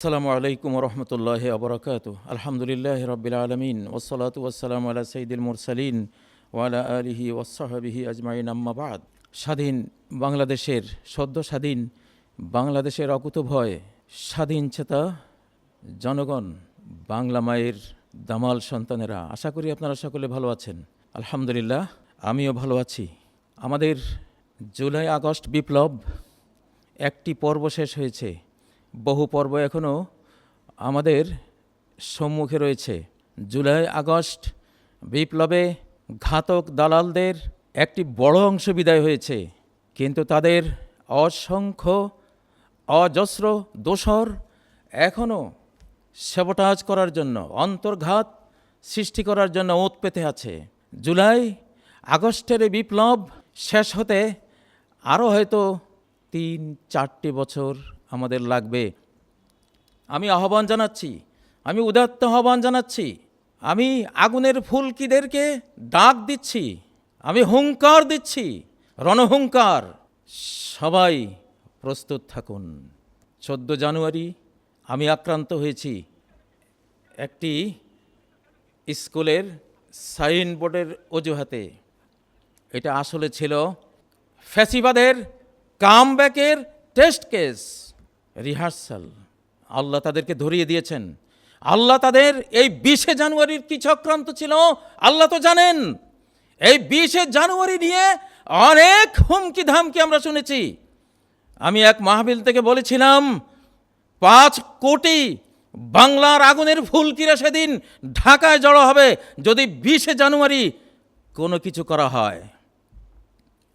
আসসালামু আলাইকুম রহমতুল্লাহ আবরকাত আলহামদুলিল্লাহ রবিল আলমিন। ওসলাত ওসালাম আলা সঈদুল মুরসালিন ওয়ালা আলিহি ওসাহাবিহি আজমাইন। আম্মাবাদ স্বাধীন বাংলাদেশের, সদ্য স্বাধীন বাংলাদেশের অকুতভয় স্বাধীন চেতা জনগণ, বাংলা মায়ের দামাল সন্তানেরা, আশা করি আপনারা সকলে ভালো আছেন। আলহামদুলিল্লাহ, আমিও ভালো আছি। আমাদের জুলাই আগস্ট বিপ্লব একটি পর্ব শেষ হয়েছে। বহু পর্ব এখনও আমাদের সম্মুখে রয়েছে। জুলাই, আগস্ট বিপ্লবে ঘাতক দালালদের একটি বড় অংশ বিদায় হয়েছে, কিন্তু তাদের অসংখ্য অজস্র দোসর এখনও সেবটাজ করার জন্য, অন্তর্ঘাত সৃষ্টি করার জন্য ওত পেতে আছে। জুলাই, আগস্টের এই বিপ্লব শেষ হতে আরও হয়তো তিন চারটি বছর আমাদের লাগবে। আমি আহ্বান জানাচ্ছি, আমি উদাত্ত আহ্বান জানাচ্ছি, আমি আগুনের ফুলকিদেরকে ডাক দিচ্ছি, আমি হুঙ্কার দিচ্ছি, রণহুঙ্কার, সবাই প্রস্তুত থাকুন। চোদ্দ জানুয়ারি আমি আক্রান্ত হয়েছি। একটি স্কুলের সাইনবোর্ডের অজুহাতে। এটা আসলে ছিল ফ্যাসিবাদের কামব্যাকের টেস্ট কেস। রিহার্সাল। আল্লাহ তাদেরকে ধরিয়ে দিয়েছেন। আল্লাহ তাদের এই বিশে জানুয়ারির কি চক্রান্ত ছিল? আল্লাহ তো জানেন। এই বিশে জানুয়ারি নিয়ে অনেক হুমকি ধামকি আমরা শুনেছি। আমি এক মাহবিল থেকে বলেছিলাম, পাঁচ কোটি বাংলার আগুনের ফুলকিরা সেদিন ঢাকায় জড়ো হবে যদি বিশে জানুয়ারি কোনো কিছু করা হয়।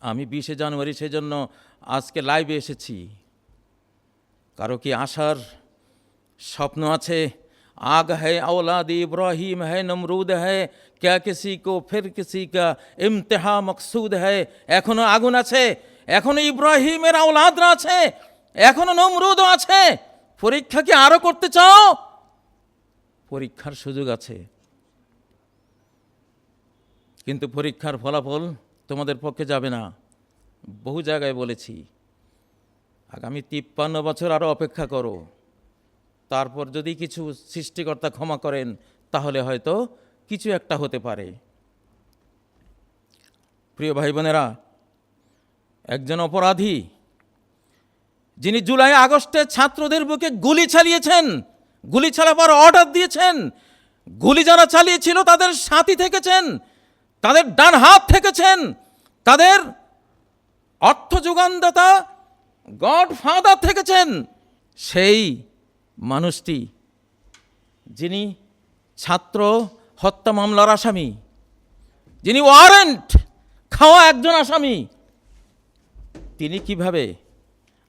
আমি বিশে জানুয়ারি সেজন্য আজকে লাইভে এসেছি। কারো কি আসার স্বপ্ন আছে আগ है औलाद इब्राहिम है नमरूद है क्या किसी को फिर किसी का इम्तिहा मकसूद है এখনো আগুন আছে এখনো ইব্রাহিমের আওলাদরা আছে এখনো নমরুদও আছে পরীক্ষা কি আরো করতে চাও পরীক্ষার সুযোগ আছে কিন্তু পরীক্ষার ফলাফল তোমাদের পক্ষে যাবে না বহু জায়গায় বলেছি আগামী তিপ্পান্ন বছর আরও অপেক্ষা করো। তারপর যদি কিছু সৃষ্টিকর্তা ক্ষমা করেন, তাহলে হয়তো কিছু একটা হতে পারে। প্রিয় ভাই বোনেরা একজন অপরাধী, যিনি জুলাই আগস্টে ছাত্রদের বুকে গুলি চালিয়েছেন, গুলি চালাবার অর্ডার দিয়েছেন, গুলি যারা চালিয়েছিল তাদের সাথী থেকেছেন, তাদের ডান হাত থেকেছেন, তাদের অর্থ যোগানদাতা গড ফাদার থেকেছেন সেই মানুষটি, যিনি ছাত্র হত্যা মামলার আসামি, যিনি ওয়ারেন্ট খাওয়া একজন আসামি। তিনি কীভাবে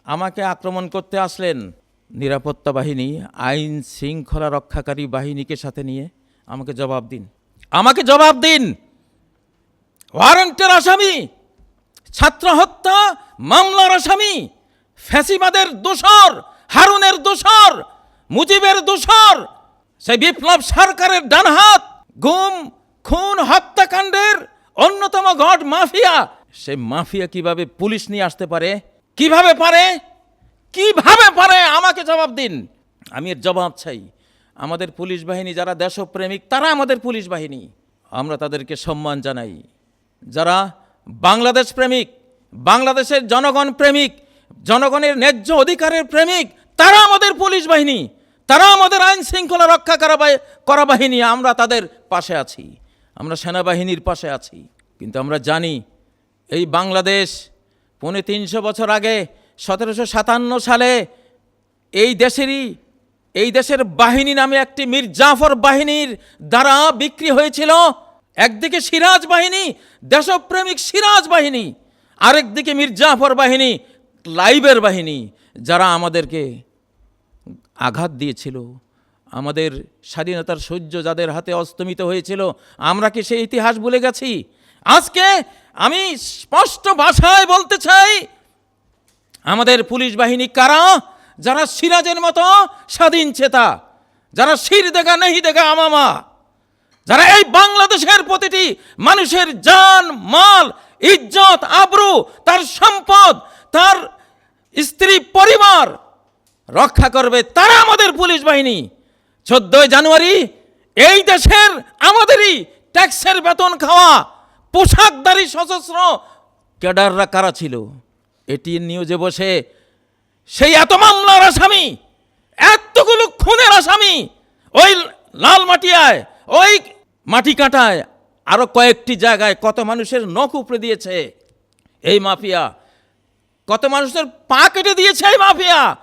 আমাকে আক্রমণ করতে আসলেন? নিরাপত্তা বাহিনী, আইন শৃঙ্খলা রক্ষাকারী বাহিনীকে সাথে নিয়ে আমাকে জবাব দিন। আমাকে জবাব দিন। ওয়ারেন্টের আসামি, ছাত্র হত্যা মামলার আসামি। ফ্যাসিবাদের দোসর হারুনের দোসর মুজিবের দোসর সেই বিপ্লব সরকারের ডানহাত গুম, খুন, হত্যাকাণ্ডের অন্যতম গড মাফিয়া। সে মাফিয়া কীভাবে পুলিশ নিয়ে আসতে পারে? কীভাবে পারে? কীভাবে পারে? আমাকে জবাব দিন। আমি এর জবাব চাই। আমাদের পুলিশ বাহিনী যারা দেশপ্রেমিক, তারা আমাদের পুলিশ বাহিনী। আমরা তাদেরকে সম্মান জানাই। যারা বাংলাদেশ প্রেমিক, বাংলাদেশের জনগণ প্রেমিক জনগণের ন্যায্য অধিকারের প্রেমিক, তারা আমাদের পুলিশ বাহিনী, তারা আমাদের আইন শৃঙ্খলা রক্ষা করা করা বাহিনী আমরা তাদের পাশে আছি। আমরা সেনাবাহিনীর পাশে আছি। কিন্তু আমরা জানি, এই বাংলাদেশ পৌনে তিনশো বছর আগে সতেরোশো সাতান্ন সালে এই দেশেরই, এই দেশের বাহিনী নামে একটি মীর জাফর বাহিনীর দ্বারা বিক্রি হয়েছিল। একদিকে সিরাজ বাহিনী, দেশপ্রেমিক সিরাজ বাহিনী, আরেকদিকে মীর জাফর বাহিনী লাইবের বাহিনী যারা আমাদেরকে আঘাত দিয়েছিল, আমাদের স্বাধীনতার সূর্য যাদের হাতে অস্তমিত হয়েছিল, আমরা কি সেই ইতিহাস ভুলে গেছি? আজকে আমি স্পষ্ট ভাষায় বলতে চাই, আমাদের পুলিশ বাহিনী কারা? যারা সিরাজের মতো স্বাধীন চেতা, যারা শির দেখা নেহি দেখা আমামা, যারা এই বাংলাদেশের প্রতিটি মানুষের জান, মাল, ইজ্জত, আব্রু, তার সম্পদ, তার স্ত্রী পরিবার রক্ষা করবে তারা আমাদের পুলিশ বাহিনী। চোদ্দই জানুয়ারি, এই দেশের আমাদেরই ট্যাক্সের বেতন খাওয়া পোশাকদারি সশস্ত্র ক্যাডাররা কারা ছিল? এটি নিউজে বসে, সেই এত মামলার আসামি, এতগুলো খুনের আসামি, ওই লাল মাটিয়ায়, ওই মাটি কাটায়, আরও কয়েকটি জায়গায় কত মানুষের নখ উপড়ে দিয়েছে। এই মাফিয়া কত মানুষের পা কেটে দিয়েছে এই মাফিয়া?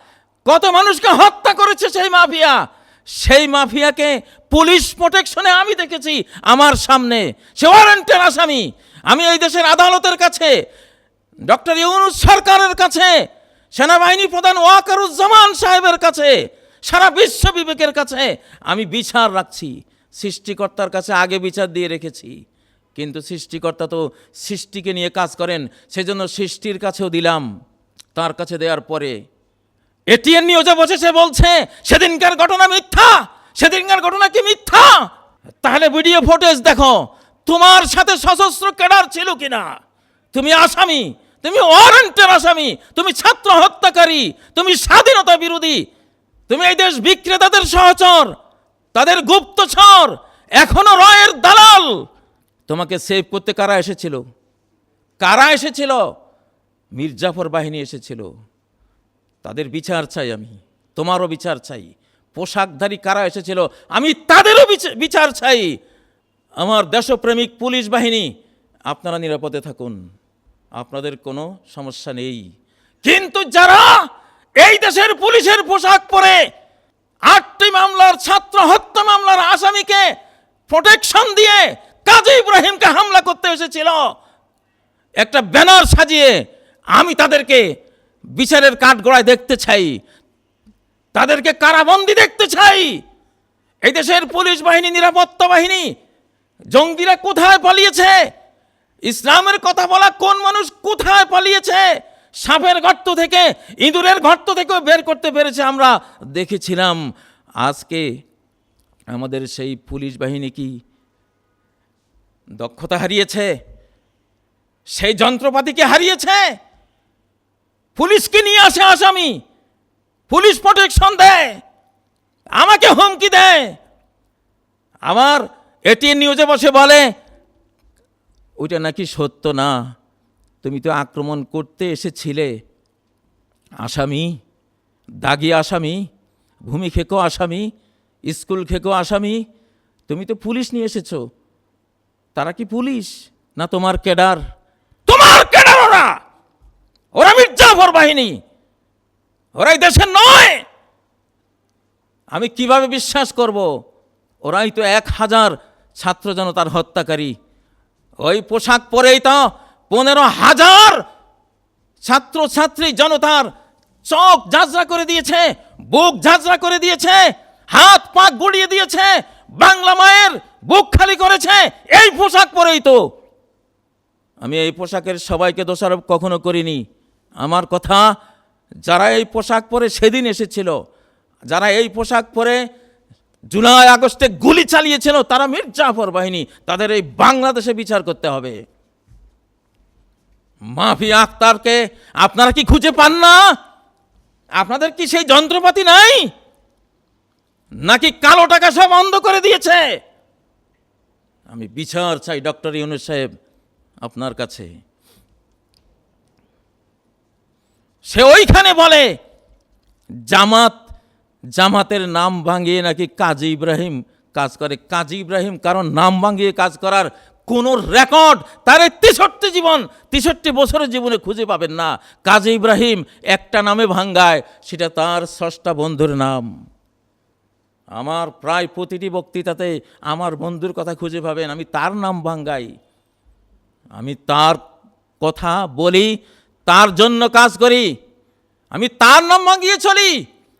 কত মানুষকে হত্যা করেছে সেই মাফিয়া? সেই মাফিয়াকে পুলিশ প্রোটেকশনে আমি দেখেছি আমার সামনে। সে ওয়ারেন্টের আসামি। আমি এই দেশের আদালতের কাছে, ডক্টর ইউনুস সরকারের কাছে, সেনাবাহিনী প্রধান ওয়াকারুজ্জামান সাহেবের কাছে, সারা বিশ্ব বিবেকের কাছে আমি বিচার রাখছি। সৃষ্টিকর্তার কাছে আগে বিচার দিয়ে রেখেছি। কিন্তু সৃষ্টিকর্তা তো সৃষ্টিকে নিয়ে কাজ করেন, সেজন্য সৃষ্টির কাছেও দিলাম, তার কাছে দেওয়ার পরে এটিএন নিউজে বসে সে বলছে, সেদিনকার ঘটনা মিথ্যা, সেদিনকার ঘটনা কি মিথ্যা? তাহলে ভিডিও ফুটেজ দেখো, তোমার সাথে সশস্ত্র ক্যাডার ছিল কিনা? তুমি আসামি, তুমি ওয়ারেন্টের আসামি, তুমি ছাত্র হত্যাকারী, তুমি স্বাধীনতা বিরোধী, তুমি এই দেশ বিক্রেতাদের সহচর, তাদের গুপ্তচর, এখনও রয়ের দালাল তোমাকে সেভ করতে কারা এসেছিল? কারা এসেছিল? মির্জাফর বাহিনী এসেছিল। তাদের বিচার চাই আমি, তোমারও বিচার চাই। পোশাকধারী কারা এসেছিল? আমি তাদেরও বিচা- বিচার চাই। আমার দেশপ্রেমিক পুলিশ বাহিনী, আপনারা নিরাপদে থাকুন। আপনাদের কোনো সমস্যা নেই। কিন্তু যারা এই দেশের পুলিশের পোশাক পরে আটটি মামলার ছাত্র হত্যা মামলার আসামিকে প্রোটেকশন দিয়ে কাজী ইব্রাহিমকে হামলা করতে এসেছিল। একটা ব্যানার সাজিয়ে আমি তাদেরকে বিচারের কাঠগড়ায় দেখতে চাই। তাদেরকে কারাবন্দি দেখতে চাই। এই দেশের পুলিশ বাহিনী, নিরাপত্তা বাহিনী, জঙ্গিরা কোথায় পালিয়েছে? ইসলামের কথা বলা কোন মানুষ কোথায় পালিয়েছে? সাপের গর্ত থেকে, ইঁদুরের গর্ত থেকেও বের করতে পেরেছে আমরা দেখেছিলাম। আজকে আমাদের সেই পুলিশ বাহিনী কি দক্ষতা হারিয়েছে, সেই যন্ত্রপাতিকে হারিয়েছে। পুলিশকে নিয়ে আসে আসামি। পুলিশ প্রোটেকশন দেয়। আমাকে হুমকি দেয়। আমার এটি নিউজে বসে বলে, ওইটা নাকি সত্য না। তুমি তো আক্রমণ করতে এসেছিলে। আসামি, দাগি আসামি, ভূমি খেকো আসামি, স্কুল খেকো আসামি, তুমি তো পুলিশ নিয়ে এসেছ। তারা কি পুলিশ? না তোমার কেডার? তোমার কেডার ওরা? ওরা মির্জাফর বাহিনী। ওরাই দেশের নয়। আমি কীভাবে বিশ্বাস করব? ওরাই তো এক হাজার ছাত্র জনতার হত্যাকারী। ওই পোশাক পরেই তো পনেরো হাজার ছাত্র ছাত্রী জনতার চোখ ঝাঁঝরা করে দিয়েছে বুক ঝাঁঝরা করে দিয়েছে হাত পা গুড়িয়ে দিয়েছে বাংলা মায়ের বুক খালি করেছে, এই পোশাক পরেই তো। আমি এই পোশাকের সবাইকে দোষারোপ কখনো করিনি। আমার কথা, যারা এই পোশাক পরে সেদিন এসেছিল, যারা এই পোশাক পরে জুলাই, আগস্টে গুলি চালিয়েছিল, তারা মির্জাফর বাহিনী, তাদের এই বাংলাদেশে বিচার করতে হবে। মাফিয়া আক্তারকে আপনারা কি খুঁজে পান না? আপনাদের কি সেই যন্ত্রপাতি নাই? নাকি কালো টাকা সব বন্ধ করে দিয়েছে? আমি বিচার চাই, ডক্টর ইউনুস সাহেব, আপনার কাছে। সে ওইখানে বলে, জামাত, জামাতের নাম ভাঙিয়ে নাকি কাজী ইব্রাহিম কাজ করে। কাজী ইব্রাহিম কারণ নাম ভাঙিয়ে কাজ করার কোনো রেকর্ড তার তেষট্টি জীবন, তেষট্টি বছরের জীবনে খুঁজে পাবেন না। কাজী ইব্রাহিম একটা নামে ভাঙ্গায়, সেটা তার ষষ্ঠা বন্ধুর নাম। আমার প্রায় প্রতিটি বক্তৃতাতে আমার বন্ধুর কথা খুঁজে পাবেন, আমি তার নাম ভাঙ্গাই। আমি তার কথা বলি, তার জন্য কাজ করি, আমি তার নাম ভাঙিয়ে চলি।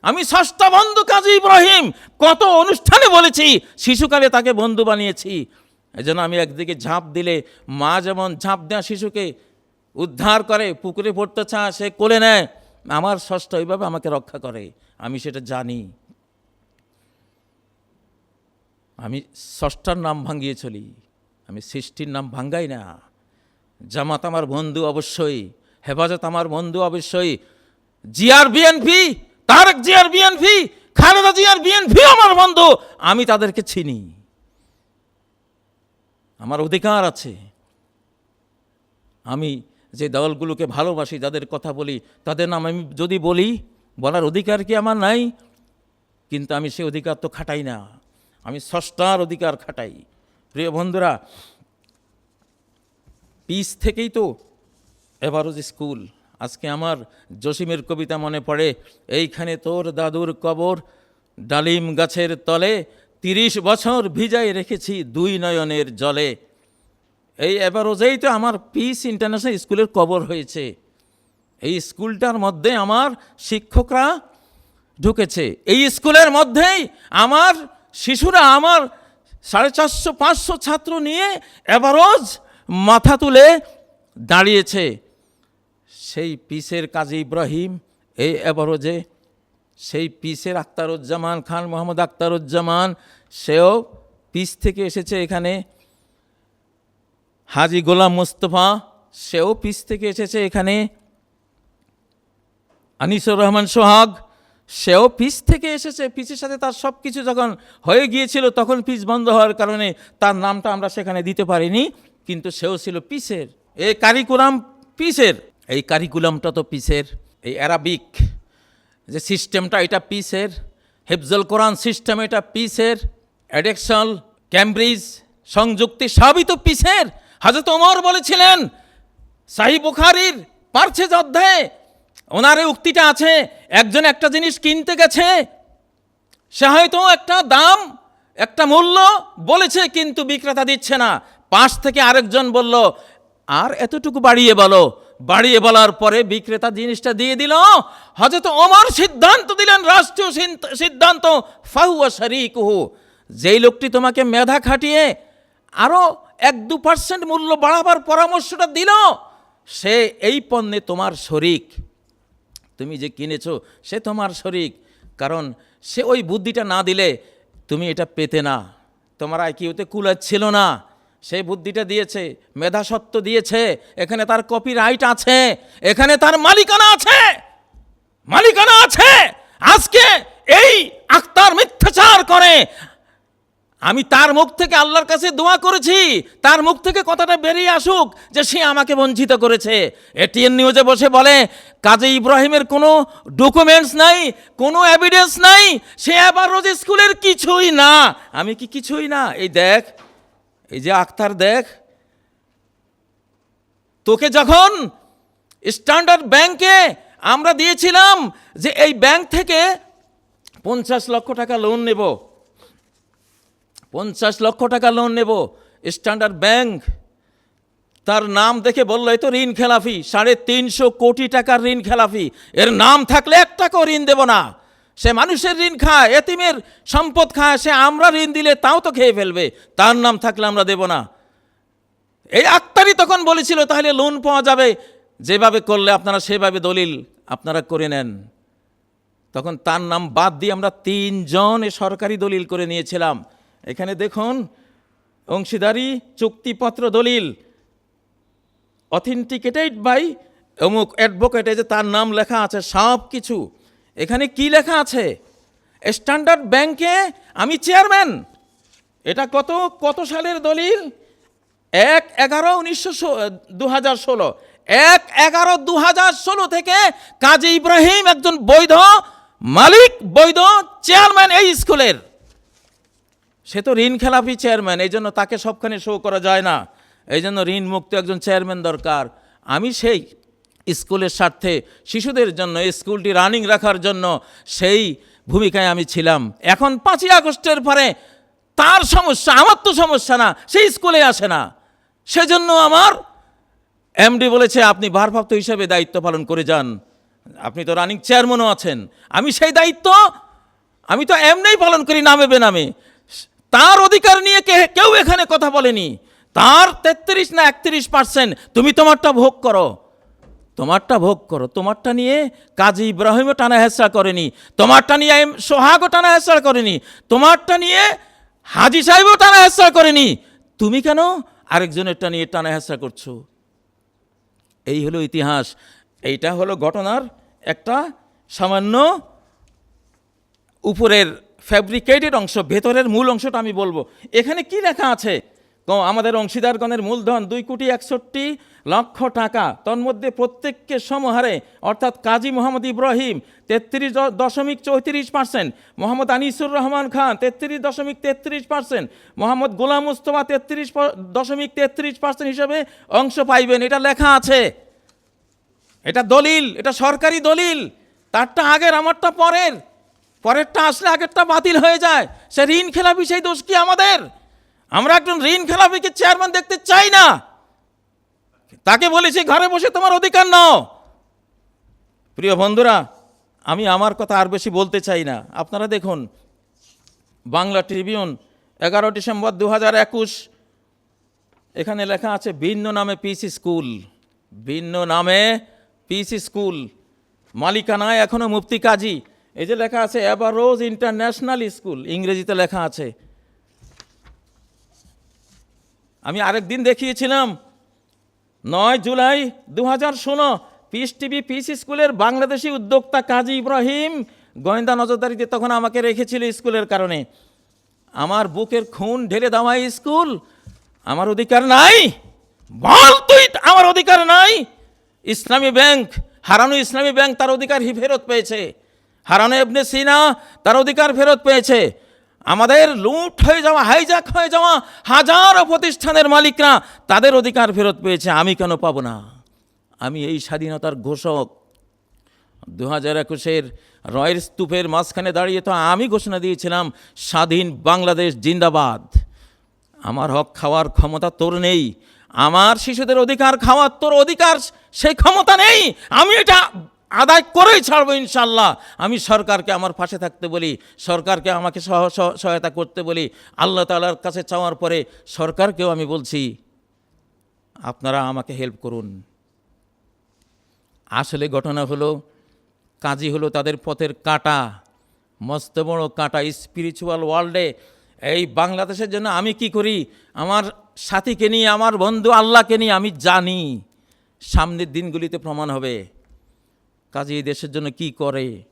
আমি ষষ্ঠ বন্ধু কাজী ইব্রাহিম, কত অনুষ্ঠানে বলেছি, শিশুকালে তাকে বন্ধু বানিয়েছি। এই জন্য আমি একদিকে ঝাঁপ দিলে মা যেমন ঝাঁপ দেওয়া শিশুকে উদ্ধার করে, পুকুরে পড়তে চা সে কোলে নেয়। আমার ষষ্ঠ ওইভাবে আমাকে রক্ষা করে, আমি সেটা জানি। আমি ষষ্ঠার নাম ভাঙ্গিয়ে চলি, আমি সৃষ্টির নাম ভাঙ্গাই না। জামাত আমার বন্ধু অবশ্যই, হেফাজত আমার বন্ধু অবশ্যই জিআর বিএনপি, তারেক জিয়ার বিএনপি, খালেদা জিয়ার বিএনপি আমার বন্ধু, আমি তাদেরকে চিনি। আমার অধিকার আছে। আমি যে দলগুলোকে ভালোবাসি, যাদের কথা বলি, তাদের নাম আমি যদি বলি, বলার অধিকার কি আমার নাই? কিন্তু আমি সে অধিকার তো খাটাই না। আমি ষষ্ঠার অধিকার খাটাই। প্রিয় বন্ধুরা, পিস থেকেই তো যে স্কুল। আজকে আমার জসিমের কবিতা মনে পড়ে, এইখানে তোর দাদুর কবর, ডালিম গাছের তলে তিরিশ বছর ভিজাই রেখেছি দুই নয়নের জলে। এই এবারোজেই তো আমার পিস ইন্টারন্যাশনাল স্কুলের কবর হয়েছে। এই স্কুলটার মধ্যে আমার শিক্ষকরা ঢুকেছে। এই স্কুলের মধ্যেই আমার শিশুরা আমার সাড়ে চারশো, পাঁচশো ছাত্র নিয়ে এবারোজ মাথা তুলে দাঁড়িয়েছে। সেই পিসের কাজী ইব্রাহিম এই এবারোজে সেই পিসের আক্তারুজ্জামান খান মোহাম্মদ আক্তারুজ্জামান সেও পিস থেকে এসেছে এখানে। হাজি গোলাম মোস্তফা, সেও পিস থেকে এসেছে এখানে। আনিসুর রহমান সোহাগ সেও পিস থেকে এসেছে, পিসের সাথে তার সব কিছু যখন হয়ে গিয়েছিল, তখন পিস বন্ধ হওয়ার কারণে তার নামটা আমরা সেখানে দিতে পারিনি, কিন্তু সেও ছিল পিসের। এই কারিকুলাম পিসের। এই কারিকুলামটা তো পিসের। এই অ্যারাবিক যে সিস্টেমটা, এটা পিসের। হেফজল কোরআন সিস্টেম, এটা পিসের। অ্যাডেকশন, ক্যামব্রিজ সংযুক্তি, সবই তো পিসের। হাজরত ওমর বলেছিলেন, সাহি বুখারির পার্সেজ অধ্যায়ে ওনার এই উক্তিটা আছে, একজন একটা জিনিস কিনতে গেছে, সে হয়তো একটা দাম, একটা মূল্য বলেছে, কিন্তু বিক্রেতা দিচ্ছে না। পাশ থেকে আরেকজন বলল, আর এতটুকু বাড়িয়ে বলো। বাড়িয়ে বলার পরে বিক্রেতা জিনিসটা দিয়ে দিল। হয়তো ওমর সিদ্ধান্ত দিলেন, রাষ্ট্রীয় সিদ্ধান্ত, ফাহুয়া শরিকুহু। যেই লোকটি তোমাকে মেধা খাটিয়ে আরও এক দু পার্সেন্ট মূল্য বাড়াবার পরামর্শটা দিল, সে এই পণ্যে তোমার শরিক। তুমি যে কিনেছো, সে তোমার শরিক। কারণ সে ওই বুদ্ধিটা না দিলে তুমি এটা পেতে না। তোমার আইকিউতে ছিল না। সেই বুদ্ধিটা দিয়েছে মেধাসত্ব দিয়েছে, এখানে তার কপি রাইট আছে, এখানে তার মালিকানা আছে। মালিকানা আছে। আজকে এই আক্তার মিথ্যাচার করে আমি তার মুখ থেকে আল্লাহর কাছে দোয়া করেছি, তার মুখ থেকে কথাটা বেরিয়ে আসুক যে সে আমাকে বঞ্চিত করেছে। এটিএন নিউজে বসে বলে, কাজে ইব্রাহিমের কোনো ডকুমেন্টস নাই, কোনো এভিডেন্স নাই, সে আবার রোজ স্কুলের কিছুই না। আমি কি কিছুই না? এই দেখ, এই যে আক্তার দেখ, তোকে যখন স্ট্যান্ডার্ড ব্যাংকে আমরা দিয়েছিলাম যে এই ব্যাংক থেকে পঞ্চাশ লক্ষ টাকা লোন নেব পঞ্চাশ লক্ষ টাকা লোন নেব। স্ট্যান্ডার্ড ব্যাংক তার নাম দেখে বলল, এই তো ঋণ খেলাফি, সাড়ে তিনশো কোটি টাকার ঋণ খেলাফি। এর নাম থাকলে এক টাকাও ঋণ দেব না। সে মানুষের ঋণ খায়, এতিমের সম্পদ খায়, সে আমরা ঋণ দিলে তাও তো খেয়ে ফেলবে। তার নাম থাকলে আমরা দেব না। এই আক্তারই তখন বলেছিল, তাহলে লোন পাওয়া যাবে। যেভাবে করলে আপনারা সেভাবে দলিল আপনারা করে নেন। তখন তার নাম বাদ দিয়ে আমরা তিনজন সরকারি দলিল করে নিয়েছিলাম। এখানে দেখুন, অংশীদারি চুক্তিপত্র দলিল অথেন্টিকেটেড বাই অমুক অ্যাডভোকেটে যে তার নাম লেখা আছে, সব কিছু। এখানে কি লেখা আছে? স্ট্যান্ডার্ড ব্যাংকে আমি চেয়ারম্যান এটা কত কত সালের দলিল? এক এগারো উনিশশো দু হাজার ষোলো। এক এগারো দু হাজার ষোলো থেকে কাজী ইব্রাহিম একজন বৈধ মালিক, বৈধ চেয়ারম্যান এই স্কুলের। সে তো ঋণ খেলাপি চেয়ারম্যান এই জন্য তাকে সবখানে শো করা যায় না। এই জন্য ঋণ মুক্ত একজন চেয়ারম্যান দরকার। আমি সেই স্কুলের স্বার্থে শিশুদের জন্য স্কুলটি রানিং রাখার জন্য সেই ভূমিকায় আমি ছিলাম। এখন পাঁচই আগস্টের পরে তার সমস্যা, আমার তো সমস্যা না সেই স্কুলে আসে না। সেজন্য আমার এমডি বলেছে, আপনি ভারপ্রাপ্ত হিসেবে দায়িত্ব পালন করে যান। আপনি তো রানিং চেয়ারম্যানও আছেন। আমি সেই দায়িত্ব, আমি তো এমনিই পালন করি, নামে বেনামে। তার অধিকার নিয়ে কেউ এখানে কথা বলেনি। তার তেত্রিশ না একত্রিশ পার্সেন্ট তুমি তোমারটা ভোগ করো। তোমারটা ভোগ করো। তোমারটা নিয়ে কাজী ইব্রাহিমও টানা হেসা করেনি। তোমারটা নিয়ে এম সোহাগও টানা হেসা করেনি। তোমারটা নিয়ে হাজি সাহেবও টানা হেসা করেনি। তুমি কেন আরেকজনেরটা নিয়ে টানা হেসা করছ? এই হলো ইতিহাস। এইটা হলো ঘটনার একটা সামান্য উপরের ফ্যাব্রিকেটেড অংশ, ভেতরের মূল অংশটা আমি বলব। এখানে কি লেখা আছে? আমাদের অংশীদারগণের মূলধন দুই কোটি একষট্টি লক্ষ টাকা। তন্মধ্যে প্রত্যেককে সমহারে, অর্থাৎ কাজী মোহাম্মদ ইব্রাহিম তেত্রিশ দশমিক চৌত্রিশ পার্সেন্ট, মোহাম্মদ আনিসুর রহমান খান তেত্রিশ দশমিক তেত্রিশ পার্সেন্ট, মোহাম্মদ গোলাম মুস্তফা তেত্রিশ দশমিক তেত্রিশ পার্সেন্ট হিসাবে অংশ পাইবেন। এটা লেখা আছে। এটা দলিল, এটা সরকারি দলিল। তারটা আগের, আমারটা পরের। পরেরটা আসলে আগেরটা বাতিল হয়ে যায়। সে ঋণ খেলাপি, সেই দোষ কি আমাদের? আমরা একজন ঋণ খেলাপিকে চেয়ারম্যান দেখতে চাই না। তাকে বলেছি, ঘরে বসে তোমার অধিকার নাও। প্রিয় বন্ধুরা, আমি আমার কথা আর বেশি বলতে চাই না। আপনারা দেখুন, বাংলা ট্রিবিউন এগারো ডিসেম্বর দু হাজার একুশ, এখানে লেখা আছে, ভিন্ন নামে পিসি স্কুল। ভিন্ন নামে পিসি স্কুল। মালিকানায় এখনও মুফতি কাজী। এই যে লেখা আছে এবারোজ ইন্টারন্যাশনাল স্কুল ইংরেজিতে লেখা আছে। আমি আরেক দিন দেখিয়েছিলাম, নয় জুলাই দু হাজার ষোলো পিস টিভি পিস স্কুলের বাংলাদেশি উদ্যোক্তা কাজী ইব্রাহিম গোয়েন্দা নজরদারিতে তখন আমাকে রেখেছিল স্কুলের কারণে। আমার বুকের খুন ঢেলে দেওয়া স্কুল, আমার অধিকার নাই। বল তুই, আমার অধিকার নাই। ইসলামী ব্যাংক, হারানো ইসলামী ব্যাংক তার অধিকার ফেরত পেয়েছে। হারানো এবনে সিনা তার অধিকার ফেরত পেয়েছে। আমাদের লুট হয়ে যাওয়া হাইজ্যাক হয়ে যাওয়া হাজারো প্রতিষ্ঠানের মালিকরা তাদের অধিকার ফেরত পেয়েছে। আমি কেন পাবো না? আমি এই স্বাধীনতার ঘোষক। দু হাজার একুশের রয়ের স্তূপের মাঝখানে দাঁড়িয়ে তো আমি ঘোষণা দিয়েছিলাম, স্বাধীন বাংলাদেশ জিন্দাবাদ। আমার হক খাওয়ার ক্ষমতা তোর নেই। আমার শিশুদের অধিকার খাওয়ার তোর অধিকার সেই ক্ষমতা নেই। আমি এটা আদায় করেই ছাড়বো ইনশাল্লাহ আমি সরকারকে আমার পাশে থাকতে বলি, সরকারকে আমাকে সহ, সহ- সহায়তা করতে বলি, আল্লাহ তালার কাছে চাওয়ার পরে সরকারকেও আমি বলছি, আপনারা আমাকে হেল্প করুন। আসলে ঘটনা হলো, কাজী হলো তাদের পথের কাঁটা, মস্ত বড় কাঁটা স্পিরিচুয়াল ওয়ার্ল্ডে এই বাংলাদেশের জন্য আমি কি করি? আমার সাথীকে নিয়ে, আমার বন্ধু আল্লাহকে নিয়ে আমি জানি, সামনের দিনগুলিতে প্রমাণ হবে। কাজী এই দেশের জন্য কি করে?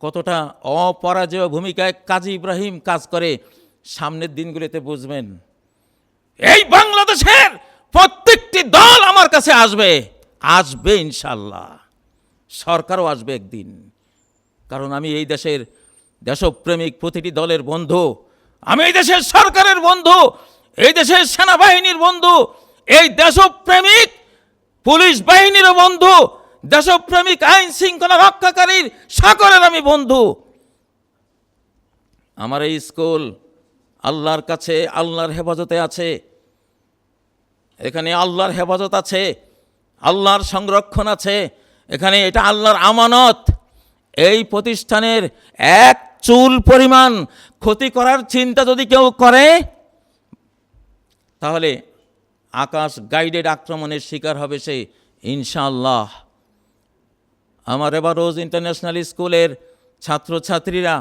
কতটা অপরাজয় ভূমিকায় কাজী ইব্রাহিম কাজ করে? সামনের দিনগুলিতে বুঝবেন। এই বাংলাদেশের প্রত্যেকটি দল আমার কাছে আসবে। আসবে ইনশাল্লাহ সরকারও আসবে একদিন। কারণ আমি এই দেশের দেশপ্রেমিক প্রতিটি দলের বন্ধু। আমি এই দেশের সরকারের বন্ধু। এই দেশের সেনাবাহিনীর বন্ধু। এই দেশপ্রেমিক পুলিশ বাহিনীরও বন্ধু। দেশপ্রেমিক, আইন শৃঙ্খলা রক্ষাকারীর সাগরের আমি বন্ধু। আমার এই স্কুল আল্লাহর কাছে, আল্লাহর হেফাজতে আছে। এখানে আল্লাহর হেফাজত আছে, আল্লাহর সংরক্ষণ আছে। এখানে এটা আল্লাহর আমানত। এই প্রতিষ্ঠানের এক চুল পরিমাণ ক্ষতি করার চিন্তা যদি কেউ করে, তাহলে আকাশ গাইডেড আক্রমণের শিকার হবে সে, ইনশাআল্লাহ। আমার এবার রোজ ইন্টারন্যাশনাল স্কুলের ছাত্রছাত্রীরা,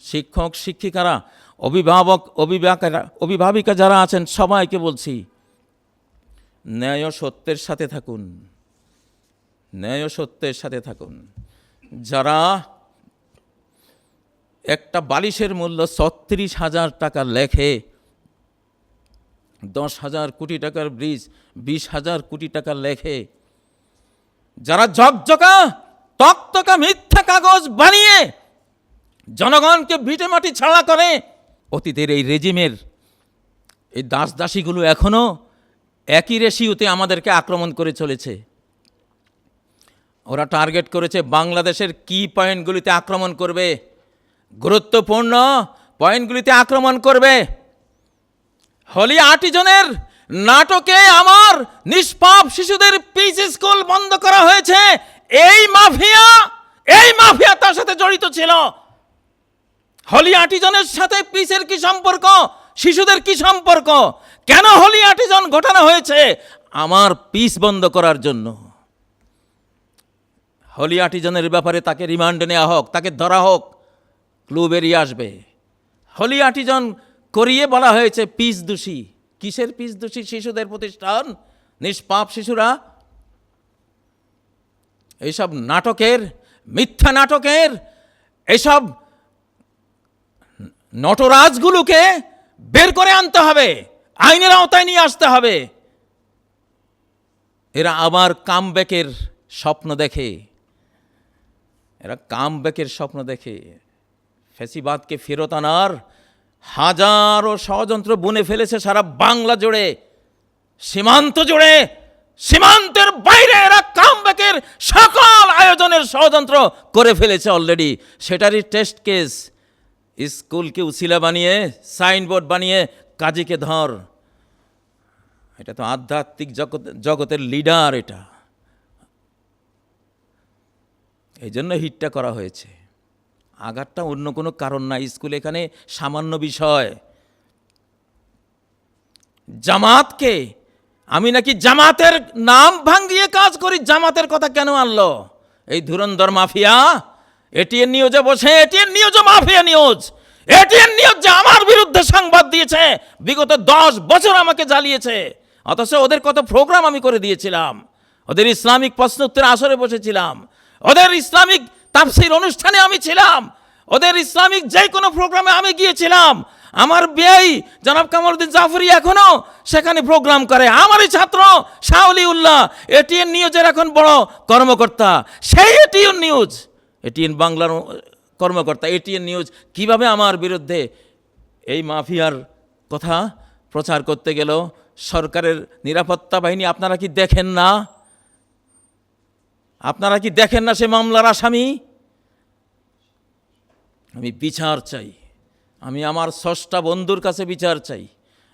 শিক্ষক, শিক্ষিকারা, অভিভাবক, অভিভাবকেরা, অভিভাবিকা যারা আছেন, সবাইকে বলছি ন্যায় সত্যের সাথে থাকুন। ন্যায় সত্যের সাথে থাকুন। যারা একটা বালিশের মূল্য ছত্রিশ হাজার টাকা লেখে, দশ হাজার কোটি টাকার ব্রিজ বিশ হাজার কোটি টাকা লেখে, যারা ঝকঝকা তকতকা মিথ্যা কাগজ বানিয়ে জনগণকে ভিটে মাটি ছাড়া করে অতীতের এই রেজিমের এই দাস দাসীগুলো এখনও একই রেশিওতে আমাদেরকে আক্রমণ করে চলেছে। ওরা টার্গেট করেছে বাংলাদেশের কি পয়েন্টগুলিতে আক্রমণ করবে? গুরুত্বপূর্ণ পয়েন্টগুলিতে আক্রমণ করবে। হলি আটিজনের নাটকে আমার নিষ্পাপ শিশুদের পিচ স্কুল বন্ধ করা হয়েছে। এই মাফিয়া এই মাফিয়া তার সাথে জড়িত ছিল। হলি আটিজনের সাথে পিসের কি সম্পর্ক, শিশুদের কি সম্পর্ক? কেন হলি আটিজন ঘটানো হয়েছে? আমার পিস বন্ধ করার জন্য। হলি আটিজনের ব্যাপারে তাকে রিমান্ডে নেওয়া হোক, তাকে ধরা হোক, ক্লু বেরিয়ে আসবে। হলি আটিজন করিয়ে বলা হয়েছে, পিস দোষী। কিসের পিস দোষী? শিশুদের প্রতিষ্ঠান? নিষ্পাপ শিশুরা এইসব নাটকের, মিথ্যা নাটকের এসব নটরাজগুলোকে বের করে আনতে হবে, আইনের আওতায় নিয়ে আসতে হবে। এরা আবার কামব্যাকের স্বপ্ন দেখে। এরা কামব্যাকের স্বপ্ন দেখে। ফেসিবাদকে ফেরত আনার হাজারো ষড়যন্ত্র বুনে ফেলেছে সারা বাংলা জুড়ে। সীমান্ত জুড়ে, সীমান্তের বাইরে এরা কামব্যাকের সকল আয়োজনের ষড়যন্ত্র করে ফেলেছে অলরেডি সেটারই টেস্ট কেস স্কুলকে উছিলা বানিয়ে সাইনবোর্ড বানিয়ে কাজীকে ধর। এটা তো আধ্যাত্মিক জগৎ, জগতের লিডার এটা। এই জন্য হিটটা করা হয়েছে। আঘাতটা অন্য কোনো কারণ না। স্কুল এখানে সামান্য বিষয়। জামাতকে আমি নাকি জামাতের নাম ভাঙ্গিয়ে কাজ করি, জামাতের কথা কেন আনলো? এই ধুরন্ধর মাফিয়া, এটিএন নিউজে বসে, এটিএন নিউজে মাফিয়া নিউজ। এটিএন নিউজ যে আমার বিরুদ্ধে সংবাদ দিয়েছে, বিগত দশ বছর আমাকে জ্বালিয়েছে। অথচ ওদের কত প্রোগ্রাম আমি করে দিয়েছিলাম। ওদের ইসলামিক প্রশ্নোত্তর আসরে বসেছিলাম। ওদের ইসলামিক তাফসির অনুষ্ঠানে আমি ছিলাম। ওদের ইসলামিক যে কোনো প্রোগ্রামে আমি গিয়েছিলাম। আমার বিয়াই জনাব কামরুদ্দিন জাফরি এখনও সেখানে প্রোগ্রাম করে। আমারই ছাত্র শাহলি উল্লাহ এটিএন নিউজের এখন বড় কর্মকর্তা। সেই এটিএন নিউজ। এটিএন বাংলার কর্মকর্তা, এটিএন নিউজ। কীভাবে আমার বিরুদ্ধে এই মাফিয়ার কথা প্রচার করতে গেল? সরকারের নিরাপত্তা বাহিনী আপনারা কি দেখেন না? আপনারা কি দেখেন না সে মামলার আসামি? আমি বিচার চাই। আমি আমার ষষ্ঠা বন্ধুর কাছে বিচার চাই,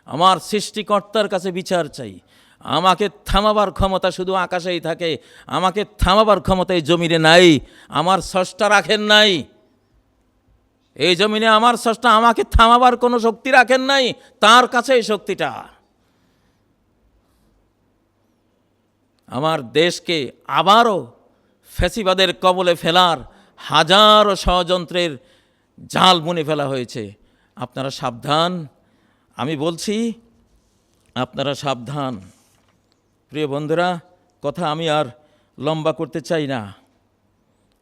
আমার সৃষ্টিকর্তার কাছে বিচার চাই। আমাকে থামাবার ক্ষমতা শুধু আকাশেই থাকে, আমাকে থামাবার ক্ষমতা এই জমিনে নাই, আমার ষষ্ঠা রাখেন নাই। এই জমিনে আমার ষষ্ঠা, আমাকে থামাবার কোনো শক্তি রাখেন নাই, তার কাছে এই শক্তিটা। আমার দেশকে আবারও ফ্যাসিবাদের কবলে ফেলার হাজারো ষড়যন্ত্রের জাল বুনে ফেলা হয়েছে। আপনারা সাবধান। আমি বলছি, আপনারা সাবধান। প্রিয় বন্ধুরা, কথা আমি আর লম্বা করতে চাই না।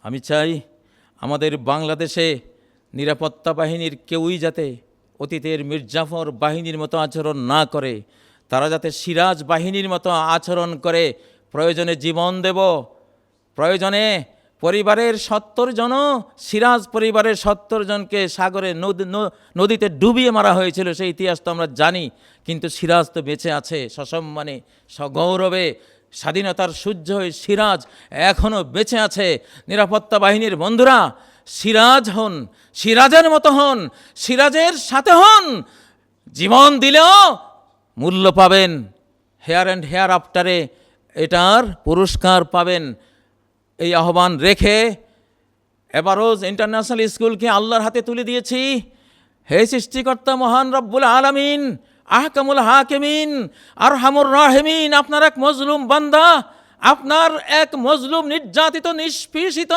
আমি চাই আমাদের বাংলাদেশে নিরাপত্তা বাহিনীর কেউই যাতে অতীতের মির্জাফর বাহিনীর মতো আচরণ না করে, তারা যাতে সিরাজ বাহিনীর মতো আচরণ করে। প্রয়োজনে জীবন দেব, প্রয়োজনে পরিবারের সত্তর জন সিরাজ পরিবারের সত্তর জনকে সাগরে নদীতে ডুবিয়ে মারা হয়েছিল সেই ইতিহাস তো আমরা জানি, কিন্তু সিরাজ তো বেঁচে আছে, সসম্মানে, সগৌরবে, স্বাধীনতার সূর্য হয়ে সিরাজ এখনও বেঁচে আছে। নিরাপত্তা বাহিনীর বন্ধুরা, সিরাজ হন, সিরাজের মতো হন, সিরাজের সাথে হন, জীবন দিলেও মূল্য পাবেন, হেয়ার অ্যান্ড হেয়ার আফটারে এটার পুরস্কার পাবেন। এই আহ্বান রেখে এবারোজ ইন্টারন্যাশনাল স্কুলকে আল্লাহর হাতে তুলে দিয়েছি। হে সৃষ্টিকর্তা মহান রব্বুল আলামিন, আহকামুল হাকিমিন আর হামুর রাহেমিন, আপনার এক মজলুম বান্দা, আপনার এক মজলুম নির্যাতিত, নিষ্পীষিত,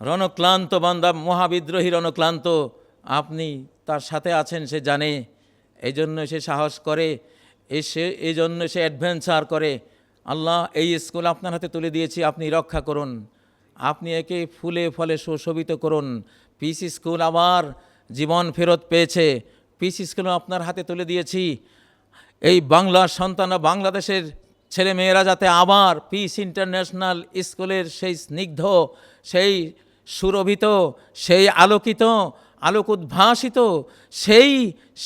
রণক্লান্ত বান্দা, মহাবিদ্রোহী রণক্লান্ত, আপনি তার সাথে আছেন, সে জানে এই জন্য সে সাহস করে, এসে এই জন্য সে অ্যাডভেঞ্চার করে। আল্লাহ, এই স্কুল আপনার হাতে তুলে দিয়েছি, আপনি রক্ষা করুন। আপনি একে ফুলে ফলে সুশোভিত করুন। পিস স্কুল আবার জীবন ফেরত পেয়েছে। পিস স্কুল আপনার হাতে তুলে দিয়েছি। এই বাংলার সন্তানরা বাংলাদেশের ছেলে মেয়েরা যাতে আবার পিস ইন্টারন্যাশনাল স্কুলের সেই স্নিগ্ধ, সেই সুরভিত, সেই আলোকিত আলোক উদ্ভাসিত সেই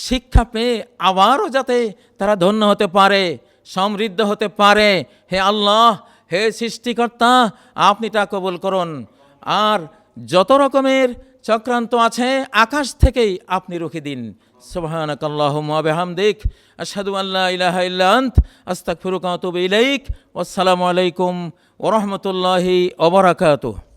শিক্ষা পেয়ে আবারও যাতে তারা ধন্য হতে পারে। সমৃদ্ধ হতে পারে। হে আল্লাহ, হে সৃষ্টিকর্তা, আপনি তা কবুল করুন। আর যত রকমের চক্রান্ত আছে, আকাশ থেকেই আপনি রুখে দিন। সুবহানাক আল্লাহুম্মা ওয়া বিহামদিক। আশহাদু আল্লা ইলাহা ইল্লা আন্ত। আস্তাগফিরুকা ওয়া আতুবু ইলাইক। ওয়াসসালামু আলাইকুম ওয়া রাহমাতুল্লাহি ওয়া বারাকাতুহু।